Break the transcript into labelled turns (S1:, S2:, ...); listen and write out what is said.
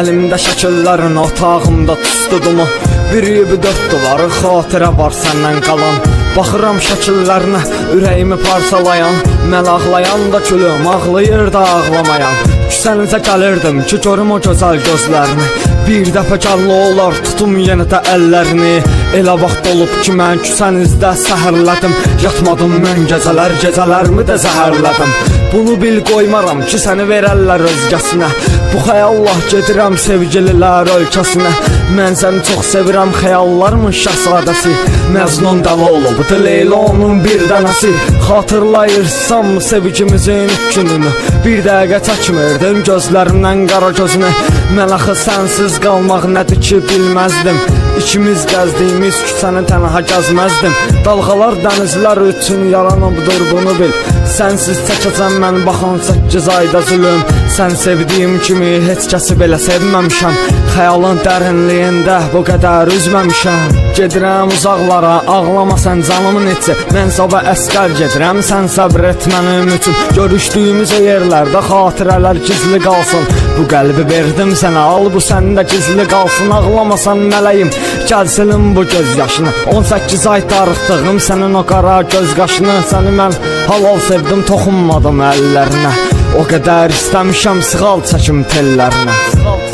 S1: Əlimdə şəkillərin otağımda tüstüdümü Biri bir dörd duvarı xatirə var səndən qalan. Baxıram şəkillərinə ürəyimi parçalayan Mən ağlayan da külüm ağlayır da ağlamayan. Küsənizə gəlirdim ki görüm o gözəl gözlərini. Bir dəfə gəlli olar tutum yenə də əllərini. Elə vaxt olub ki mən küsənizdə səhərlədim. Yatmadım mən gecələr gecələrimi də zəhərlədim. Bunu bil qoymaram ki səni verərlər özgəsinə Bu xəyallah gedirəm sevgililər ölkəsinə. Mən səni çox sevirəm xəyallarımın şahzadəsi. Məzlun dəli olub Leyla'nın bir dənəsi. Xatırlayırsam sevgimizin ilk gününü. Bir dəqiqə çəkmirdim gözlərimdən qara gözünü Mən axı sənsiz qalmaq nədir ki bilməzdim İkimiz gəzdiyimiz küçəni tənha gəzməzdim. Dalğalar dənizlər üçün yaranıbdır bunu bil. Sənsiz çəkəcəm mən baxan 8 ayda zülüm. Sən sevdiyim kimi heç kəsi belə sevməmişəm. Xəyalın dərinliyində bu qədər üzməmişəm. Gedirəm uzaqlara, ağlama sən canımın içi. Mən sabah əskər gedirəm, sən səbr et mənim üçün. Görüşdüyümüz o yerlərdə xatirələr gizli qalsın Bu qəlbi verdim sənə, al bu səndə gizli qalsın Ağlamasan mələyim, gəl silin bu göz yaşını. 18 ay darıxdığım sənin o qara göz qaşını. Səni mən halal sevdim, toxunmadım əllərinə. O qədər istəmişəm sığal çəkim tellərinə. Sığal